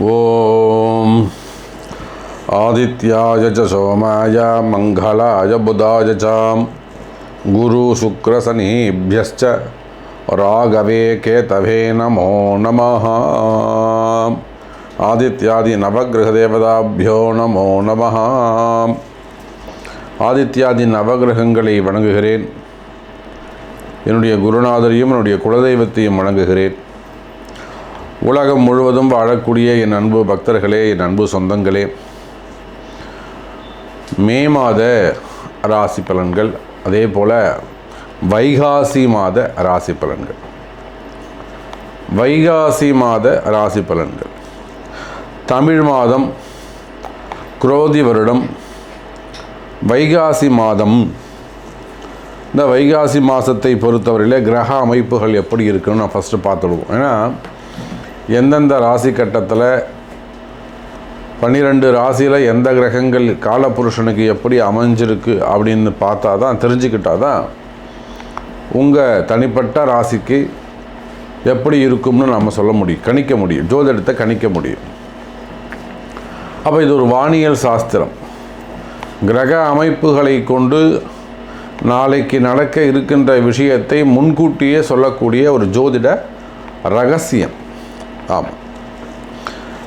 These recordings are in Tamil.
ஓம். ஆதித்யாய ச சோமாய மங்களாய புதாய சாம் குரு சுக்ரசனீபியஸ்ச ராகவே கேதவே நமோ நம ஆதித்யாதி நவகிரக தேவதாபியோ நமோ நம ஆதித்யாதி நவகிரகங்களை வணங்குகிறேன். என்னுடைய குருநாதரையும் என்னுடைய குலதெய்வத்தையும் வணங்குகிறேன். உலகம் முழுவதும் வாழக்கூடிய என் அன்பு பக்தர்களே என் அன்பு சொந்தங்களே மே மாத ராசி பலன்கள் அதே போல் வைகாசி மாத ராசி பலன்கள். வைகாசி மாத ராசி பலன்கள். தமிழ் மாதம் குரோதி வருடம். வைகாசி மாதம் இந்த வைகாசி மாதத்தை பொறுத்தவரையில் கிரக அமைப்புகள் எப்படி இருக்குன்னு நான் ஃபஸ்ட்டு பார்த்துடுவோம். ஏன்னா எந்தெந்த ராசி கட்டத்தில் பன்னிரெண்டு ராசியில் எந்த கிரகங்கள் காலபுருஷனுக்கு எப்படி அமைஞ்சிருக்கு அப்படின்னு பார்த்தா தான் தெரிஞ்சுக்கிட்டா தான் உங்கள் தனிப்பட்ட ராசிக்கு எப்படி இருக்கும்னு நம்ம சொல்ல முடியும் கணிக்க முடியும் ஜோதிடத்தை கணிக்க முடியும். அப்போ இது ஒரு வானியல் சாஸ்திரம். கிரக அமைப்புகளை கொண்டு நாளைக்கு நடக்க இருக்கின்ற விஷயத்தை முன்கூட்டியே சொல்லக்கூடிய ஒரு ஜோதிட ரகசியம். ஆமாம்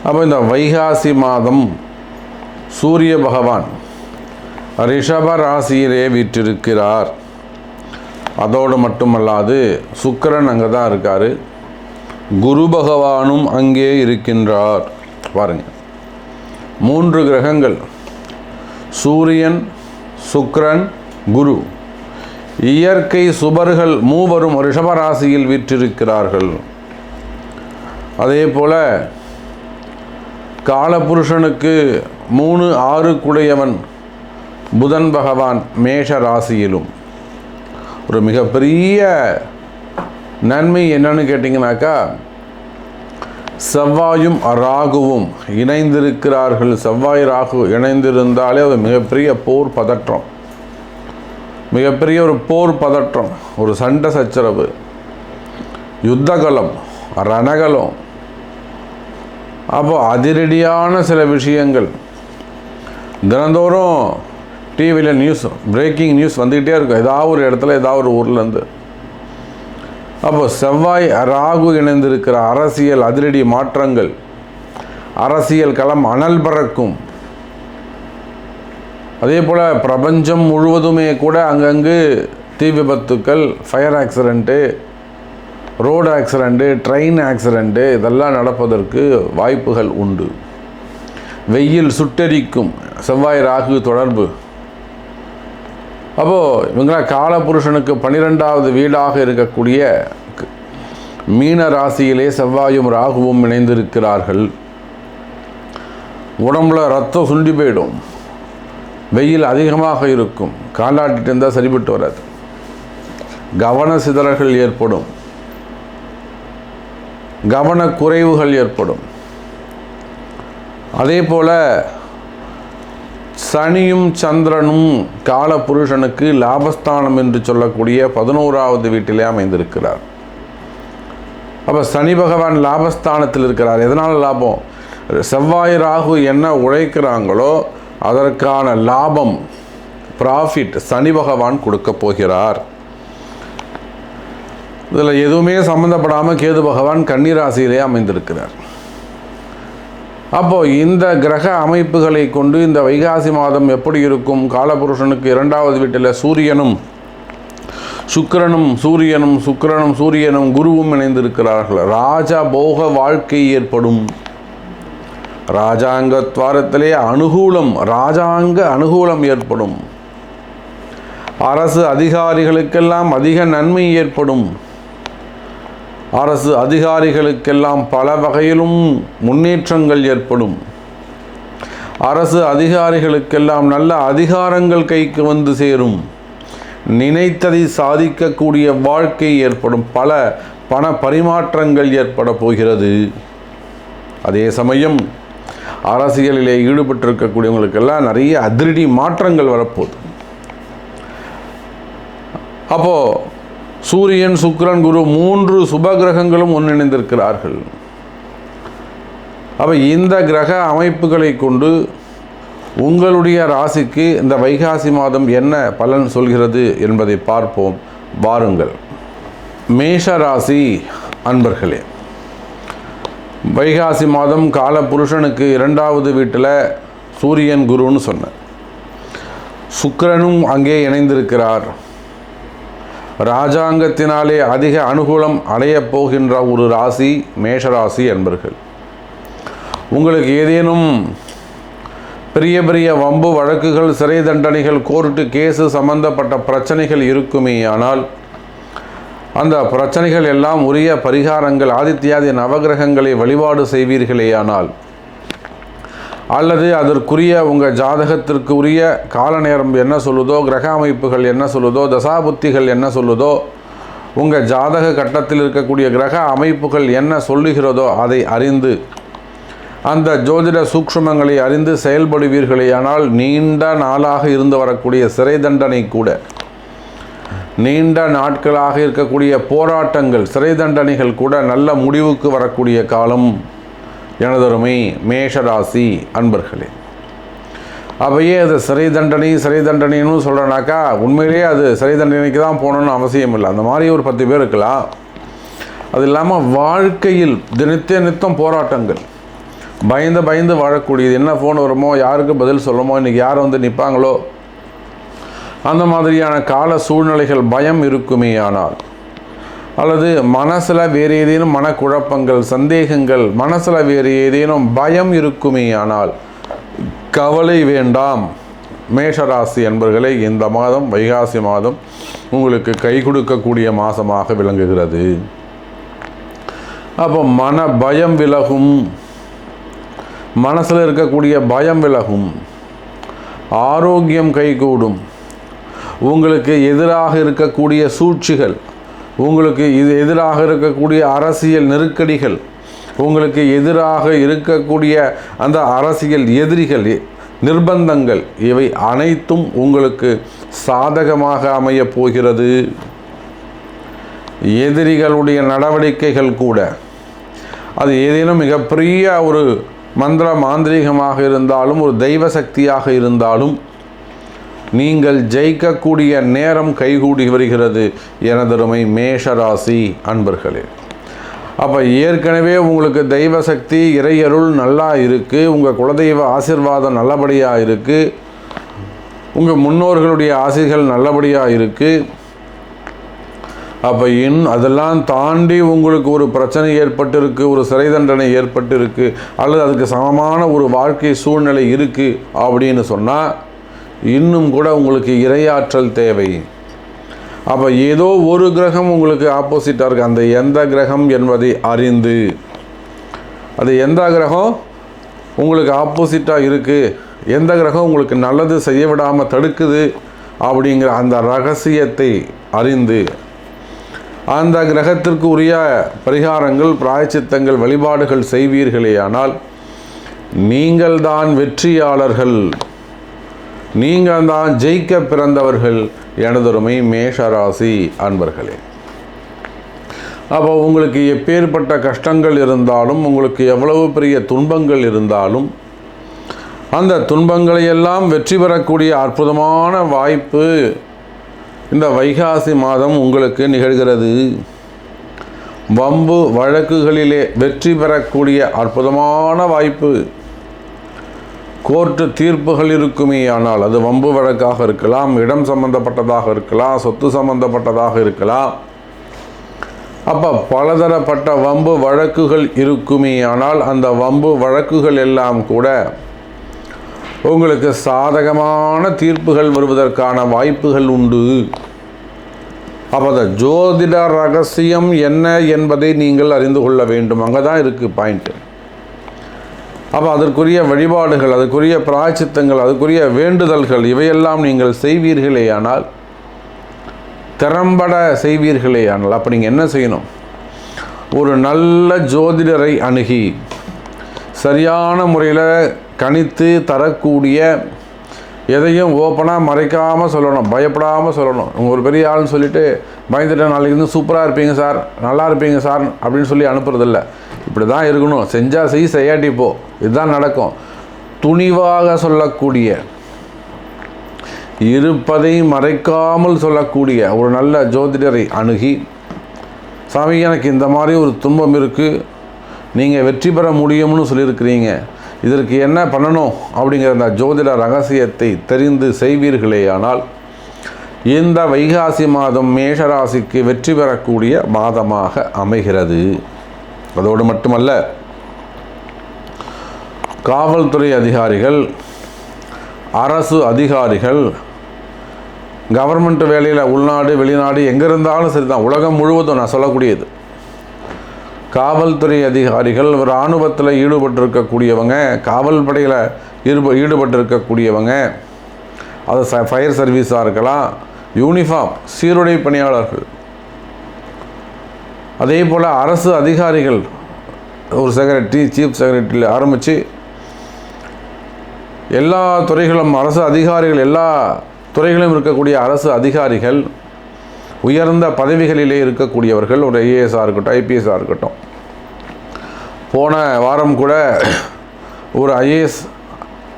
அப்போ இந்த வைகாசி மாதம் சூரிய பகவான் ரிஷப ராசியிலே வீற்றிருக்கிறார். அதோடு மட்டுமல்லாது சுக்கரன் அங்கே தான் இருக்கார். குரு பகவானும் அங்கே இருக்கின்றார். பாருங்க. மூன்று கிரகங்கள். சூரியன் சுக்கரன் குரு. இயற்கை சுபர்கள் மூவரும் ரிஷபராசியில் விற்றிருக்கிறார்கள். அதே போல் காலபுருஷனுக்கு மூணு ஆறு குடையவன் புதன் பகவான் மேஷ ராசியிலும். ஒரு மிகப்பெரிய நன்மை என்னன்னு கேட்டிங்கனாக்கா செவ்வாயும் ராகுவும் இணைந்திருக்கிறார்கள். செவ்வாய் ராகு இணைந்திருந்தாலே அது மிகப்பெரிய போர் பதற்றம். மிகப்பெரிய ஒரு போர் பதற்றம். ஒரு சண்டை சச்சரவு. யுத்தகலம் ரணகலம் அப்போ அதிரடியான சில விஷயங்கள். தினந்தோறும் டிவியில் நியூஸ் பிரேக்கிங் நியூஸ் வந்துக்கிட்டே இருக்கும். ஏதாவது ஒரு இடத்துல ஏதாவது ஒரு ஊர்லேருந்து. அப்போ செவ்வாய் ராகு இணைந்திருக்கிற அரசியல் அதிரடி மாற்றங்கள். அரசியல் களம் அனல் பறக்கும். அதே போல் பிரபஞ்சம் முழுவதுமே கூட அங்கங்கு தீ விபத்துக்கள் fire accident road accident train accident இதெல்லாம் நடப்பதற்கு வாய்ப்புகள் உண்டு. வெயில் சுட்டெரிக்கும். செவ்வாய் ராகு தொடர்பு. அப்போது இவங்களா காலபுருஷனுக்கு பன்னிரெண்டாவது வீடாக இருக்கக்கூடிய மீன ராசியிலே செவ்வாயும் ராகுவும் இணைந்திருக்கிறார்கள். உடம்புல ரத்தம் சுண்டி போயிடும். வெயில் அதிகமாக இருக்கும். காலாட்டிட்டு இருந்தால் சரிபட்டு வராது. கவன சிதறல்கள் ஏற்படும். கவனக்குறைவுகள் ஏற்படும். அதே போல் சனியும் சந்திரனும் கால புருஷனுக்கு லாபஸ்தானம் என்று சொல்லக்கூடிய பதினோராவது வீட்டிலே அமைந்திருக்கிறார். அப்போ சனி பகவான் லாபஸ்தானத்தில் இருக்கிறார். எதனால் லாபம்? செவ்வாய் ராகு என்ன உழைக்கிறாங்களோ அதற்கான லாபம் ப்ராஃபிட் சனி பகவான் கொடுக்க போகிறார். இதில் எதுவுமே சம்மந்தப்படாமல் கேது பகவான் கன்னிராசியிலே அமைந்திருக்கிறார். அப்போது இந்த கிரக அமைப்புகளை கொண்டு இந்த வைகாசி மாதம் எப்படி இருக்கும்? காலபுருஷனுக்கு இரண்டாவது வீட்டில் சூரியனும் சுக்கிரனும் சூரியனும் சுக்கிரனும் சூரியனும் குருவும் இணைந்திருக்கிறார்கள். ராஜா போக வாழ்க்கை ஏற்படும். ராஜாங்க துவாரத்திலே அனுகூலம் ராஜாங்க அனுகூலம் ஏற்படும். அரசு அதிகாரிகளுக்கெல்லாம் அதிக நன்மை ஏற்படும். அரசு அதிகாரிகளுக்கெல்லாம் பல வகையிலும் முன்னேற்றங்கள் ஏற்படும். அரசு அதிகாரிகளுக்கெல்லாம் நல்ல அதிகாரங்கள் கைக்கு வந்து சேரும். நினைத்ததை சாதிக்கக்கூடிய வாழ்க்கை ஏற்படும். பல பண பரிமாற்றங்கள் ஏற்பட போகிறது. அதே சமயம் அரசியலிலே ஈடுபட்டிருக்கக்கூடியவங்களுக்கெல்லாம் நிறைய அதிரடி மாற்றங்கள் வரப்போகுது. அப்போது சூரியன் சுக்ரன் குரு மூன்று சுப கிரகங்களும் ஒன்றிணைந்திருக்கிறார்கள். அப்போ இந்த கிரக அமைப்புகளை கொண்டு உங்களுடைய ராசிக்கு இந்த வைகாசி மாதம் என்ன பலன் சொல்கிறது என்பதை பார்ப்போம். வாருங்கள். மேஷ ராசி அன்பர்களே வைகாசி மாதம் கால புருஷனுக்கு இரண்டாவது வீட்டில் சூரியன் குருன்னு சொன்னேன் சுக்கிரனும் அங்கே இணைந்திருக்கிறார். ராஜாங்கத்தினாலே அதிக அனுகூலம் அடையப் போகின்ற ஒரு ராசி மேஷராசி என்பர்கள். உங்களுக்கு ஏதேனும் பெரிய பெரிய வம்பு வழக்குகள் சிறை தண்டனைகள் கோர்ட்டு கேஸு சம்பந்தப்பட்ட பிரச்சனைகள் இருக்குமே ஆனால் அந்த பிரச்சனைகள் எல்லாம் உரிய பரிகாரங்கள் ஆதித்யாதி நவகிரகங்களை வழிபாடு செய்வீர்களேயானால் அல்லது அதற்குரிய உங்கள் ஜாதகத்திற்கு உரிய கால நேரம் என்ன சொல்லுதோ கிரக அமைப்புகள் என்ன சொல்லுதோ தசாபுத்திகள் என்ன சொல்லுதோ உங்கள் ஜாதக கட்டத்தில் இருக்கக்கூடிய கிரக அமைப்புகள் என்ன சொல்லுகிறதோ அதை அறிந்து அந்த ஜோதிட சூக்ஷ்மங்களை அறிந்து செயல்படுவீர்களேயானால் நீண்ட நாளாக இருந்து வரக்கூடிய சிறை தண்டனை கூட நீண்ட நாட்களாக இருக்கக்கூடிய போராட்டங்கள் சிறை தண்டனைகள் கூட நல்ல முடிவுக்கு வரக்கூடிய காலம். எனதருமை மேஷராசி அன்பர்களே அவையே அது சிறை தண்டனை சிறை தண்டனைன்னு சொல்கிறனாக்கா உண்மையிலேயே அது சிறை தண்டனைக்கு தான் போகணுன்னு அவசியம் இல்லை. அந்த மாதிரி ஒரு பத்து பேர் இருக்கலாம். அது இல்லாமல் வாழ்க்கையில் நித்திய நித்தம் போராட்டங்கள். பயந்து பயந்து வாழக்கூடியது. என்ன ஃபோன் வருமோ யாருக்கு பதில் சொல்லுமோ இன்றைக்கி யார் வந்து நிற்பாங்களோ அந்த மாதிரியான கால சூழ்நிலைகள் பயம் இருக்குமே ஆனால் அல்லது மனசில் வேறு ஏதேனும் மனக்குழப்பங்கள் சந்தேகங்கள் மனசில் வேறு ஏதேனும் பயம் இருக்குமே ஆனால் கவலை வேண்டாம். மேஷராசி என்பர்களே இந்த மாதம் வைகாசி மாதம் உங்களுக்கு கை கொடுக்கக்கூடிய மாதமாக விளங்குகிறது. அப்போ மன பயம் விலகும். மனசில் இருக்கக்கூடிய பயம் விலகும். ஆரோக்கியம் கைகூடும். உங்களுக்கு எதிராக இருக்கக்கூடிய சூழ்ச்சிகள் உங்களுக்கு இது எதிராக இருக்கக்கூடிய அரசியல் நெருக்கடிகள் உங்களுக்கு எதிராக இருக்கக்கூடிய அந்த அரசியல் எதிரிகள் நிர்பந்தங்கள் இவை அனைத்தும் உங்களுக்கு சாதகமாக அமையப் போகிறது. எதிரிகளுடைய நடவடிக்கைகள் கூட அது ஏதேனும் மிகப்பெரிய ஒரு மந்திர மாந்திரீகமாக இருந்தாலும் ஒரு தெய்வ சக்தியாக இருந்தாலும் நீங்கள் ஜெயிக்கக்கூடிய நேரம் கைகூடி வருகிறது எனதருமை மேஷராசி அன்பர்களே. அப்போ ஏற்கனவே உங்களுக்கு தெய்வ சக்தி இறையருள் நல்லா இருக்குது உங்கள் குலதெய்வ ஆசிர்வாதம் நல்லபடியாக இருக்குது உங்கள் முன்னோர்களுடைய ஆசைகள் நல்லபடியாக இருக்குது அப்போ இன் அதெல்லாம் தாண்டி உங்களுக்கு ஒரு பிரச்சனை ஏற்பட்டிருக்கு ஒரு சிறை தண்டனை ஏற்பட்டிருக்கு அல்லது அதுக்கு சமமான ஒரு வாழ்க்கை சூழ்நிலை இருக்குது அப்படின்னு சொன்னால் இன்னும் கூட உங்களுக்கு இரையாற்றல் தேவை. அப்போ ஏதோ ஒரு கிரகம் உங்களுக்கு ஆப்போசிட்டாக இருக்குது அந்த எந்த கிரகம் என்பதை அறிந்து. அது எந்த கிரகம்? உங்களுக்கு ஆப்போசிட்டாக இருக்குது எந்த கிரகம் உங்களுக்கு நல்லது செய்ய விடாமல் தடுக்குது அப்படிங்கிற அந்த ரகசியத்தை அறிந்து. அந்த கிரகத்திற்கு உரிய பரிகாரங்கள் பிராயச்சித்தங்கள் வழிபாடுகள் செய்வீர்களேயானால் நீங்கள் தான் வெற்றியாளர்கள். நீங்கள் தான் ஜெயிக்க பிறந்தவர்கள் எனதொருமை மேஷராசி அன்பர்களே. அப்போ உங்களுக்கு எப்பேற்பட்ட கஷ்டங்கள் இருந்தாலும் உங்களுக்கு எவ்வளவு பெரிய துன்பங்கள் இருந்தாலும் அந்த துன்பங்களை எல்லாம் வெற்றி பெறக்கூடிய அற்புதமான வாய்ப்பு இந்த வைகாசி மாதம் உங்களுக்கு நிகழ்கிறது. வம்பு வழக்குகளிலே வெற்றி பெறக்கூடிய அற்புதமான வாய்ப்பு. கோர்ட்டு தீர்ப்புகள் இருக்குமே ஆனால் அது வம்பு வழக்காக இருக்கலாம் இடம் சம்பந்தப்பட்டதாக இருக்கலாம் சொத்து சம்பந்தப்பட்டதாக இருக்கலாம். அப்போ பலதரப்பட்ட வம்பு வழக்குகள் இருக்குமே ஆனால் அந்த வம்பு வழக்குகள் எல்லாம் கூட உங்களுக்கு சாதகமான தீர்ப்புகள் வருவதற்கான வாய்ப்புகள் உண்டு. அப்போ அந்த ஜோதிட ரகசியம் என்ன என்பதை நீங்கள் அறிந்து கொள்ள வேண்டும். அங்கே தான் இருக்குது பாயிண்ட்டு அப்போ அதற்குரிய வழிபாடுகள் அதற்குரிய பிராய்ச்சித்தங்கள் அதற்குரிய வேண்டுதல்கள் இவையெல்லாம் நீங்கள் செய்வீர்களேயானால் திறம்பட செய்வீர்களேயானால் அப்போ நீங்கள் என்ன செய்யணும்? ஒரு நல்ல ஜோதிடரை அணுகி சரியான முறையில் கணித்து தரக்கூடிய எதையும் ஓப்பனாக மறைக்காமல் சொல்லணும் பயப்படாமல் சொல்லணும். உங்கள் ஒரு பெரிய ஆள்னு சொல்லிட்டு பயந்துட்டேன் நாளைக்கு இருந்து சூப்பராக இருப்பீங்க சார் நல்லா இருப்பீங்க சார் அப்படின்னு சொல்லி அனுப்புறதில்ல. இப்படி தான் இருக்கணும். செஞ்சால் செய் செய்யாட்டி போ. இதுதான் நடக்கும். துணிவாக சொல்லக்கூடிய இருப்பதை மறைக்காமல் சொல்லக்கூடிய ஒரு நல்ல ஜோதிடரை அணுகி சாமி எனக்கு இந்த மாதிரி ஒரு துன்பம் இருக்குது நீங்கள் வெற்றி பெற முடியும்னு சொல்லியிருக்கிறீங்க. இதற்கு என்ன பண்ணணும்? அப்படிங்கிற அந்த ஜோதிட ரகசியத்தை தெரிந்து செய்வீர்களேயானால் இந்த வைகாசி மாதம் மேஷராசிக்கு வெற்றி பெறக்கூடிய மாதமாக அமைகிறது. அதோடு மட்டுமல்ல காவல்துறை அதிகாரிகள் அரசு அதிகாரிகள் கவர்மெண்ட் வேலையில் உள்நாடு வெளிநாடு எங்கே இருந்தாலும் சரி தான் உலகம் முழுவதும் நான் சொல்லக்கூடியது. காவல்துறை அதிகாரிகள் இராணுவத்தில் ஈடுபட்டிருக்கக்கூடியவங்க காவல் படையில் ஈடுப ஈடுபட்டிருக்கக்கூடியவங்க அது ச ஃபயர் சர்வீஸாக இருக்கலாம் யூனிஃபார்ம் சீருடை பணியாளர்கள் அதே போல் அரசு அதிகாரிகள் ஒரு செக்ரட்டரி சீஃப் செக்ரட்டரியில் ஆரம்பித்து எல்லா துறைகளும் அரசு அதிகாரிகள் எல்லா துறைகளிலும் இருக்கக்கூடிய அரசு அதிகாரிகள் உயர்ந்த பதவிகளிலே இருக்கக்கூடியவர்கள் ஒரு ஐஏஎஸ்ஸாக இருக்கட்டும் ஐபிஎஸ்ஸாக இருக்கட்டும். போன வாரம் கூட ஒரு ஐஏஎஸ்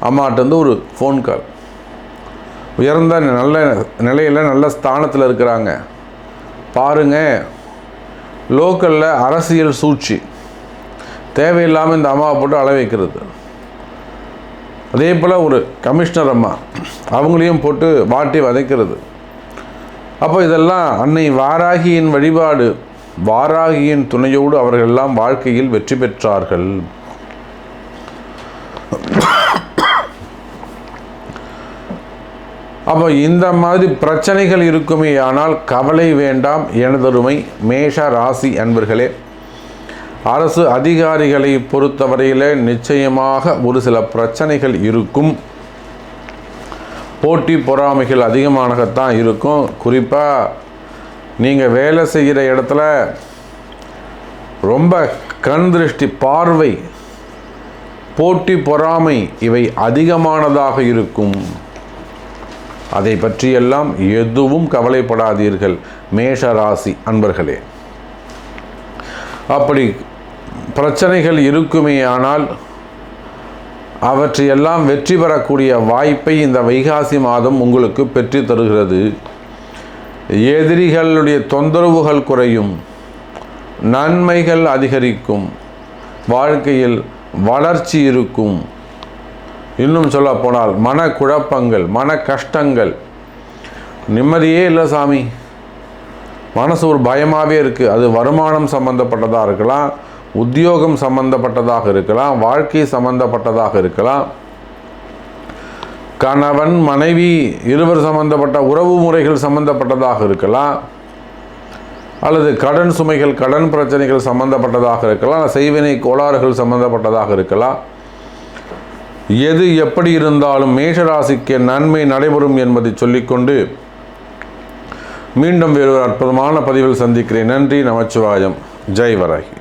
அம்மாட்டேருந்து ஒரு ஃபோன் கால் உயர்ந்த நல்ல நிலையில் நல்ல ஸ்தானத்தில் இருக்கிறாங்க. பாருங்க லோக்கலில் அரசியல் சூழ்ச்சி. தேவையில்லாமல் இந்த அம்மாவை போட்டு அள வைக்கிறது. அதே போல் ஒரு கமிஷனர் அம்மா அவங்களையும் போட்டு வாட்டி வதைக்கிறது. அப்போ இதெல்லாம் அன்னை வாராகியின் வழிபாடு வாராகியின் துணையோடு அவர்கள் எல்லாம் வாழ்க்கையில் வெற்றி பெற்றார்கள். அப்போ இந்த மாதிரி பிரச்சனைகள் இருக்குமே ஆனால் கவலை வேண்டாம். எனதொருமை மேஷ ராசி அன்பர்களே அரசு அதிகாரிகளை பொறுத்தவரையில் நிச்சயமாக ஒரு சில பிரச்சனைகள் இருக்கும். போட்டி பொறாமைகள் அதிகமானதான் இருக்கும். குறிப்பாக நீங்கள் வேலை செய்கிற இடத்துல ரொம்ப கண் திருஷ்டி பார்வை போட்டி பொறாமை இவை அதிகமானதாக இருக்கும். அதை பற்றியெல்லாம் எதுவும் கவலைப்படாதீர்கள் மேஷ ராசி அன்பர்களே. அப்படி பிரச்சனைகள் இருக்குமேயானால் அவற்றையெல்லாம் வெற்றி பெறக்கூடிய வாய்ப்பை இந்த வைகாசி மாதம் உங்களுக்கு பெற்று தருகிறது. எதிரிகளுடைய தொந்தரவுகள் குறையும் நன்மைகள் அதிகரிக்கும் வாழ்க்கையில் வளர்ச்சி இருக்கும் இன்னும் சொல்ல போனால் மன குழப்பங்கள் மன கஷ்டங்கள் நிம்மதியே இல்லை சாமி. மனசு ஒரு பயமாகவே இருக்குது அது வருமானம் சம்பந்தப்பட்டதாக இருக்கலாம் உத்தியோகம் சம்பந்தப்பட்டதாக இருக்கலாம் வாழ்க்கை சம்பந்தப்பட்டதாக இருக்கலாம். கணவன் மனைவி இருவர் சம்பந்தப்பட்ட உறவு முறைகள் சம்பந்தப்பட்டதாக இருக்கலாம். அல்லது கடன் சுமைகள் கடன் பிரச்சனைகள் சம்பந்தப்பட்டதாக இருக்கலாம். செய்வினை கோளாறுகள் சம்பந்தப்பட்டதாக இருக்கலாம். எது எப்படி இருந்தாலும் மேஷராசிக்கு நன்மை நடைபெறும் என்பதை சொல்லிக்கொண்டு மீண்டும் வேறொரு அற்புதமான பதிவில் சந்திக்கிறேன். நன்றி நமச்சிவாயம். ஜெய் வராய்